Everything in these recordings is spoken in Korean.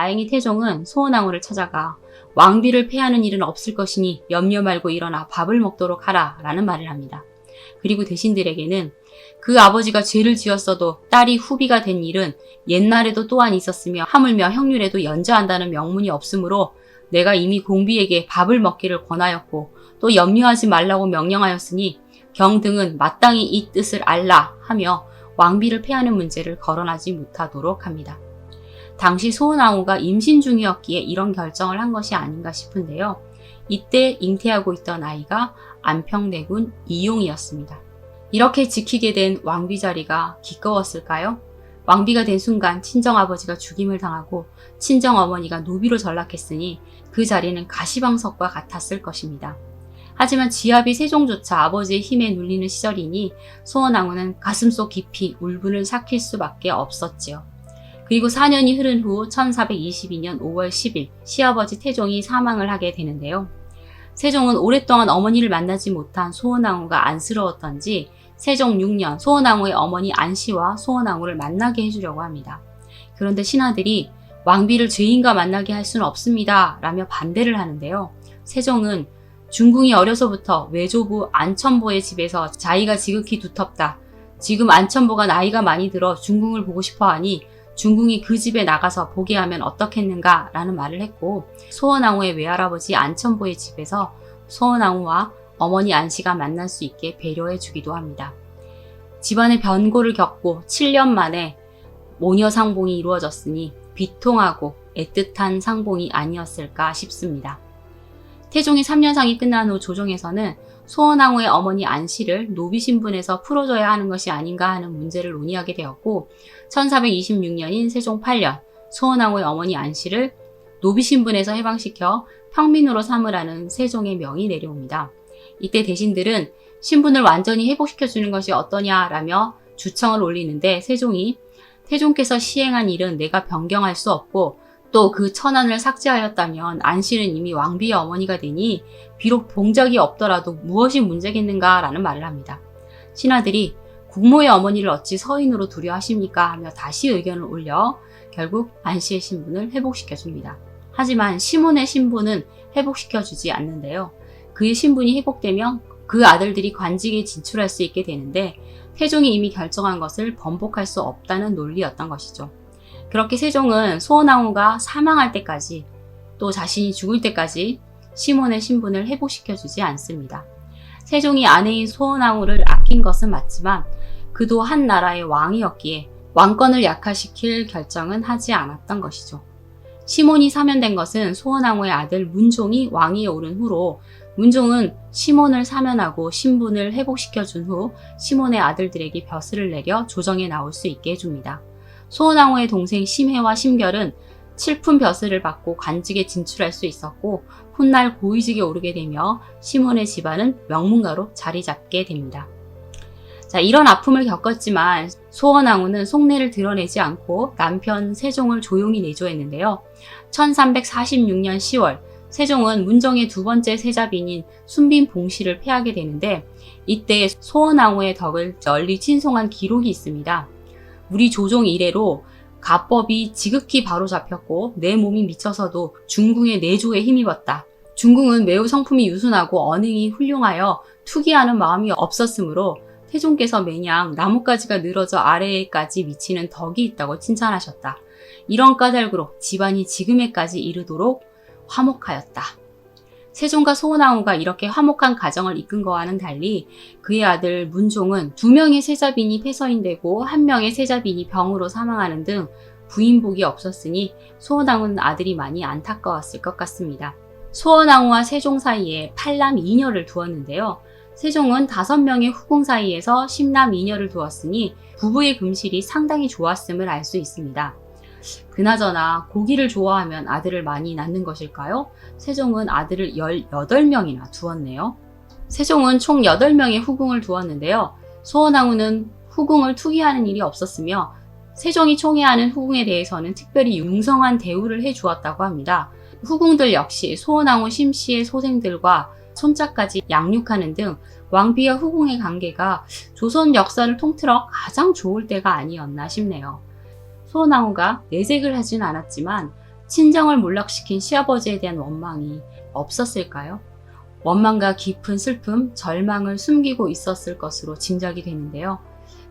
다행히 태종은 소원왕후를 찾아가 왕비를 패하는 일은 없을 것이니 염려 말고 일어나 밥을 먹도록 하라 라는 말을 합니다. 그리고 대신들에게는 그 아버지가 죄를 지었어도 딸이 후비가 된 일은 옛날에도 또한 있었으며 하물며 형률에도 연좌한다는 명문이 없으므로 내가 이미 공비에게 밥을 먹기를 권하였고 또 염려하지 말라고 명령하였으니 경 등은 마땅히 이 뜻을 알라 하며 왕비를 패하는 문제를 거론하지 못하도록 합니다. 당시 소원왕후가 임신 중이었기에 이런 결정을 한 것이 아닌가 싶은데요. 이때 잉태하고 있던 아이가 안평대군 이용이었습니다. 이렇게 지키게 된 왕비 자리가 기꺼웠을까요? 왕비가 된 순간 친정아버지가 죽임을 당하고 친정어머니가 노비로 전락했으니 그 자리는 가시방석과 같았을 것입니다. 하지만 지압이 세종조차 아버지의 힘에 눌리는 시절이니 소원왕후는 가슴속 깊이 울분을 삭힐 수밖에 없었지요. 그리고 4년이 흐른 후 1422년 5월 10일 시아버지 태종이 사망을 하게 되는데요. 세종은 오랫동안 어머니를 만나지 못한 소원왕후가 안쓰러웠던지 세종 6년 소원왕후의 어머니 안씨와 소원왕후를 만나게 해주려고 합니다. 그런데 신하들이 왕비를 죄인과 만나게 할 수는 없습니다. 라며 반대를 하는데요. 세종은 중궁이 어려서부터 외조부 안천보의 집에서 자기가 지극히 두텁다. 지금 안천보가 나이가 많이 들어 중궁을 보고 싶어 하니 중궁이 그 집에 나가서 보게 하면 어떻겠는가 라는 말을 했고 소원왕후의 외할아버지 안천보의 집에서 소원왕후와 어머니 안씨가 만날 수 있게 배려해 주기도 합니다. 집안의 변고를 겪고 7년 만에 모녀 상봉이 이루어졌으니 비통하고 애틋한 상봉이 아니었을까 싶습니다. 태종의 3년상이 끝난 후 조정에서는 소원왕후의 어머니 안씨를 노비 신분에서 풀어줘야 하는 것이 아닌가 하는 문제를 논의하게 되었고 1426년인 세종 8년 소원왕후의 어머니 안씨를 노비 신분에서 해방시켜 평민으로 삼으라는 세종의 명이 내려옵니다. 이때 대신들은 신분을 완전히 회복시켜주는 것이 어떠냐라며 주청을 올리는데 세종이 태종께서 시행한 일은 내가 변경할 수 없고 또 그 천안을 삭제하였다면 안씨는 이미 왕비의 어머니가 되니 비록 봉적이 없더라도 무엇이 문제겠는가 라는 말을 합니다. 신하들이 국모의 어머니를 어찌 서인으로 두려 하십니까 하며 다시 의견을 올려 결국 안씨의 신분을 회복시켜줍니다. 하지만 시몬의 신분은 회복시켜주지 않는데요. 그의 신분이 회복되면 그 아들들이 관직에 진출할 수 있게 되는데 태종이 이미 결정한 것을 번복할 수 없다는 논리였던 것이죠. 그렇게 세종은 소원왕후가 사망할 때까지 또 자신이 죽을 때까지 시몬의 신분을 회복시켜주지 않습니다. 세종이 아내인 소원왕후를 아낀 것은 맞지만 그도 한 나라의 왕이었기에 왕권을 약화시킬 결정은 하지 않았던 것이죠. 시몬이 사면된 것은 소원왕후의 아들 문종이 왕위에 오른 후로 문종은 시몬을 사면하고 신분을 회복시켜준 후 시몬의 아들들에게 벼슬을 내려 조정에 나올 수 있게 해줍니다. 소원왕후의 동생 심해와 심결은 칠품 벼슬을 받고 관직에 진출할 수 있었고 훗날 고위직에 오르게 되며 시몬의 집안은 명문가로 자리 잡게 됩니다. 자, 이런 아픔을 겪었지만 소원왕후는 속내를 드러내지 않고 남편 세종을 조용히 내조했는데요. 1346년 10월 세종은 문정의 두 번째 세자빈인 순빈 봉씨를 패하게 되는데 이때 소원왕후의 덕을 널리 친송한 기록이 있습니다. 우리 조종 이래로 가법이 지극히 바로 잡혔고 내 몸이 미쳐서도 중궁의 내조에 힘입었다. 중궁은 매우 성품이 유순하고 언행이 훌륭하여 투기하는 마음이 없었으므로 태종께서 매냥 나뭇가지가 늘어져 아래에까지 미치는 덕이 있다고 칭찬하셨다. 이런 까닭으로 집안이 지금에까지 이르도록 화목하였다. 세종과 소원왕후가 이렇게 화목한 가정을 이끈 거와는 달리 그의 아들 문종은 두 명의 세자빈이 폐서인되고 한 명의 세자빈이 병으로 사망하는 등 부인복이 없었으니 소원왕후는 아들이 많이 안타까웠을 것 같습니다. 소원왕후와 세종 사이에 팔남 이녀를 두었는데요. 세종은 다섯 명의 후궁 사이에서 십남 이녀를 두었으니 부부의 금실이 상당히 좋았음을 알 수 있습니다. 그나저나 고기를 좋아하면 아들을 많이 낳는 것일까요? 세종은 아들을 18명이나 두었네요. 세종은 총 8명의 후궁을 두었는데요. 소원왕후는 후궁을 투기하는 일이 없었으며 세종이 총애하는 후궁에 대해서는 특별히 융성한 대우를 해주었다고 합니다. 후궁들 역시 소원왕후 심씨의 소생들과 손자까지 양육하는 등 왕비와 후궁의 관계가 조선 역사를 통틀어 가장 좋을 때가 아니었나 싶네요. 소원왕후가 내색을 하진 않았지만 친정을 몰락시킨 시아버지에 대한 원망이 없었을까요? 원망과 깊은 슬픔, 절망을 숨기고 있었을 것으로 짐작이 되는데요.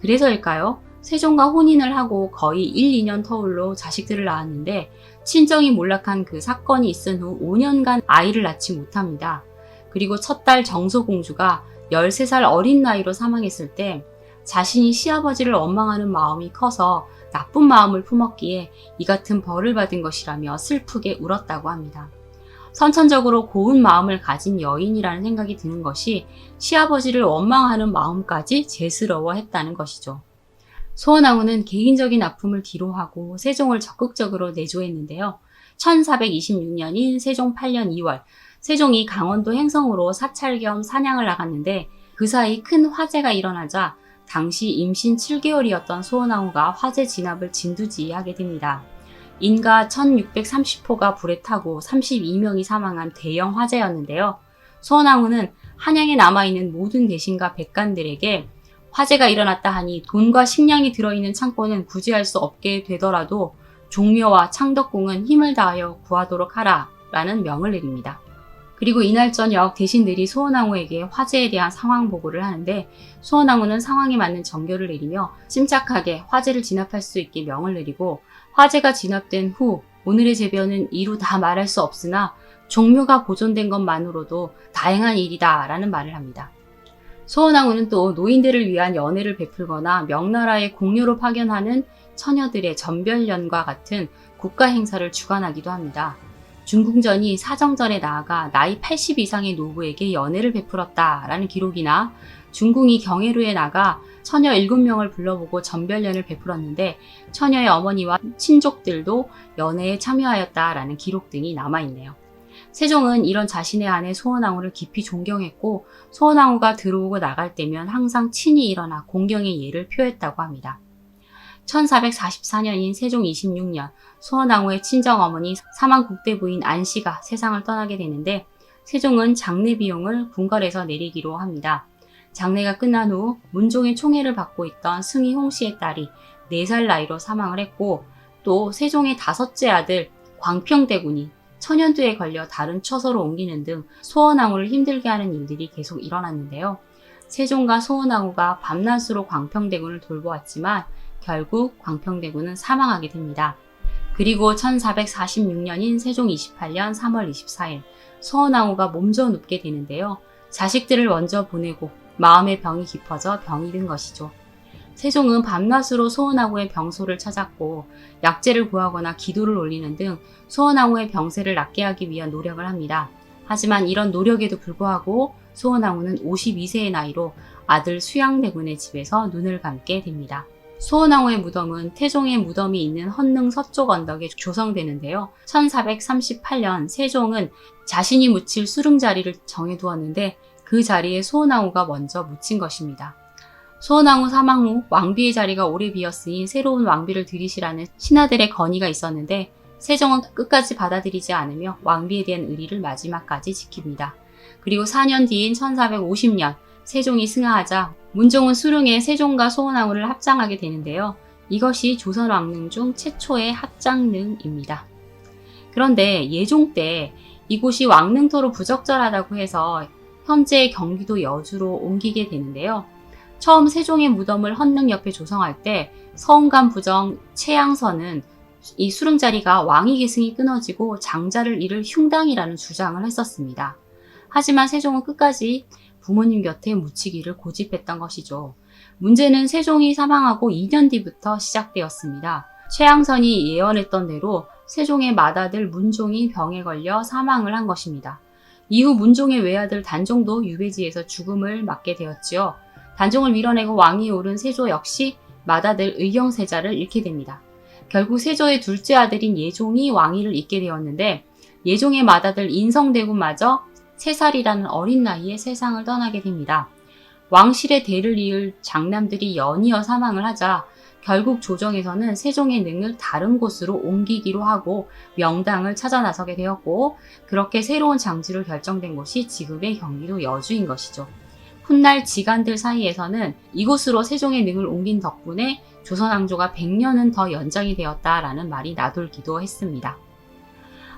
그래서일까요? 세종과 혼인을 하고 거의 1, 2년 터울로 자식들을 낳았는데 친정이 몰락한 그 사건이 있은 후 5년간 아이를 낳지 못합니다. 그리고 첫 딸 정소공주가 13살 어린 나이로 사망했을 때 자신이 시아버지를 원망하는 마음이 커서 나쁜 마음을 품었기에 이 같은 벌을 받은 것이라며 슬프게 울었다고 합니다. 선천적으로 고운 마음을 가진 여인이라는 생각이 드는 것이 시아버지를 원망하는 마음까지 재스러워했다는 것이죠. 소원왕후는 개인적인 아픔을 뒤로하고 세종을 적극적으로 내조했는데요. 1426년인 세종 8년 2월, 세종이 강원도 행성으로 사찰 겸 사냥을 나갔는데 그 사이 큰 화재가 일어나자 당시 임신 7개월이었던 소원왕후가 화재 진압을 진두지휘하게 됩니다. 인가 1630호가 불에 타고 32명이 사망한 대형 화재였는데요. 소원왕후는 한양에 남아있는 모든 대신과 백관들에게 화재가 일어났다 하니 돈과 식량이 들어있는 창고는 구제할 수 없게 되더라도 종묘와 창덕궁은 힘을 다하여 구하도록 하라 라는 명을 내립니다. 그리고 이날 저녁 대신들이 소원왕후에게 화재에 대한 상황 보고를 하는데 소원왕후는 상황에 맞는 정결을 내리며 침착하게 화재를 진압할 수 있게 명을 내리고 화재가 진압된 후 오늘의 재변은 이루 다 말할 수 없으나 종묘가 보존된 것만으로도 다행한 일이다 라는 말을 합니다. 소원왕후는 또 노인들을 위한 연회를 베풀거나 명나라에 공료로 파견하는 처녀들의 전별연과 같은 국가 행사를 주관하기도 합니다. 중궁전이 사정전에 나아가 나이 80 이상의 노부에게 연회를 베풀었다라는 기록이나 중궁이 경회로에 나가 처녀 7명을 불러보고 전별연을 베풀었는데 처녀의 어머니와 친족들도 연회에 참여하였다라는 기록 등이 남아있네요. 세종은 이런 자신의 아내 소원왕후를 깊이 존경했고 소원왕후가 들어오고 나갈 때면 항상 친히 일어나 공경의 예를 표했다고 합니다. 1444년인 세종 26년 소원왕후의 친정어머니 사망 국대부인 안씨가 세상을 떠나게 되는데 세종은 장례 비용을 궁궐에서 내리기로 합니다. 장례가 끝난 후 문종의 총애를 받고 있던 승희 홍씨의 딸이 4살 나이로 사망을 했고 또 세종의 다섯째 아들 광평대군이 천연두에 걸려 다른 처소로 옮기는 등 소원왕후를 힘들게 하는 일들이 계속 일어났는데요. 세종과 소원왕후가 밤낮으로 광평대군을 돌보았지만 결국 광평대군은 사망하게 됩니다. 그리고 1446년인 세종 28년 3월 24일 소원왕후가 몸져 눕게 되는데요. 자식들을 먼저 보내고 마음의 병이 깊어져 병이 든 것이죠. 세종은 밤낮으로 소원왕후의 병소를 찾았고 약재를 구하거나 기도를 올리는 등 소원왕후의 병세를 낫게 하기 위한 노력을 합니다. 하지만 이런 노력에도 불구하고 소원왕후는 52세의 나이로 아들 수양대군의 집에서 눈을 감게 됩니다. 소원왕후의 무덤은 태종의 무덤이 있는 헌능 서쪽 언덕에 조성되는데요. 1438년 세종은 자신이 묻힐 수릉 자리를 정해두었는데 그 자리에 소원왕후가 먼저 묻힌 것입니다. 소원왕후 사망 후 왕비의 자리가 오래 비었으니 새로운 왕비를 들이시라는 신하들의 건의가 있었는데 세종은 끝까지 받아들이지 않으며 왕비에 대한 의리를 마지막까지 지킵니다. 그리고 4년 뒤인 1450년 세종이 승하하자 문종은 수릉에 세종과 소원왕후를 합장하게 되는데요. 이것이 조선 왕릉 중 최초의 합장릉입니다. 그런데 예종 때 이곳이 왕릉토로 부적절하다고 해서 현재 경기도 여주로 옮기게 되는데요. 처음 세종의 무덤을 헌릉 옆에 조성할 때 서운감 부정 최양선은 이 수릉 자리가 왕위 계승이 끊어지고 장자를 잃을 흉당이라는 주장을 했었습니다. 하지만 세종은 끝까지 부모님 곁에 묻히기를 고집했던 것이죠. 문제는 세종이 사망하고 2년 뒤부터 시작되었습니다. 최양선이 예언했던 대로 세종의 맏아들 문종이 병에 걸려 사망을 한 것입니다. 이후 문종의 외아들 단종도 유배지에서 죽음을 맞게 되었지요. 단종을 밀어내고 왕위에 오른 세조 역시 맏아들 의경세자를 잃게 됩니다. 결국 세조의 둘째 아들인 예종이 왕위를 잇게 되었는데 예종의 맏아들 인성대군마저 3살이라는 어린 나이에 세상을 떠나게 됩니다. 왕실의 대를 이을 장남들이 연이어 사망을 하자 결국 조정에서는 세종의 능을 다른 곳으로 옮기기로 하고 명당을 찾아 나서게 되었고 그렇게 새로운 장지로 결정된 곳이 지금의 경기도 여주인 것이죠. 훗날 지간들 사이에서는 이곳으로 세종의 능을 옮긴 덕분에 조선왕조가 100년은 더 연장이 되었다라는 말이 나돌기도 했습니다.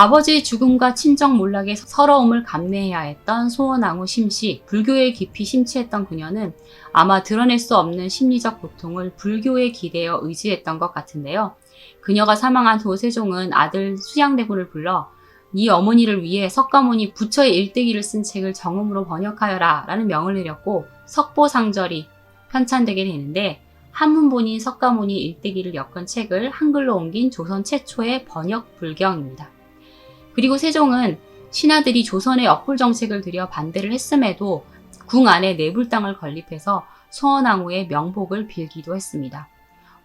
아버지의 죽음과 친정 몰락의 서러움을 감내해야 했던 소원왕후 심씨, 불교에 깊이 심취했던 그녀는 아마 드러낼 수 없는 심리적 고통을 불교에 기대어 의지했던 것 같은데요. 그녀가 사망한 후 세종은 아들 수양대군을 불러 네 어머니를 위해 석가모니 부처의 일대기를 쓴 책을 정음으로 번역하여라 라는 명을 내렸고 석보상절이 편찬되게 되는데 한문본인 석가모니 일대기를 엮은 책을 한글로 옮긴 조선 최초의 번역 불경입니다. 그리고 세종은 신하들이 조선의 억불 정책을 들여 반대를 했음에도 궁 안에 내불당을 건립해서 소원왕후의 명복을 빌기도 했습니다.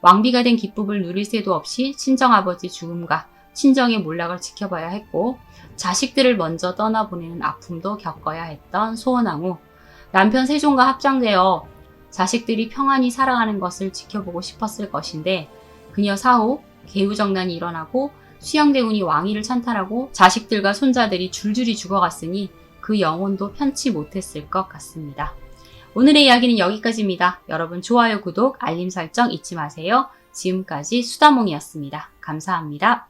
왕비가 된 기쁨을 누릴 새도 없이 친정아버지 죽음과 친정의 몰락을 지켜봐야 했고 자식들을 먼저 떠나보내는 아픔도 겪어야 했던 소원왕후. 남편 세종과 합장되어 자식들이 평안히 살아가는 것을 지켜보고 싶었을 것인데 그녀 사후 개우정난이 일어나고 수양대군이 왕위를 찬탈하고 자식들과 손자들이 줄줄이 죽어갔으니 그 영혼도 편치 못했을 것 같습니다. 오늘의 이야기는 여기까지입니다. 여러분 좋아요, 구독, 알림 설정 잊지 마세요. 지금까지 수다몽이었습니다. 감사합니다.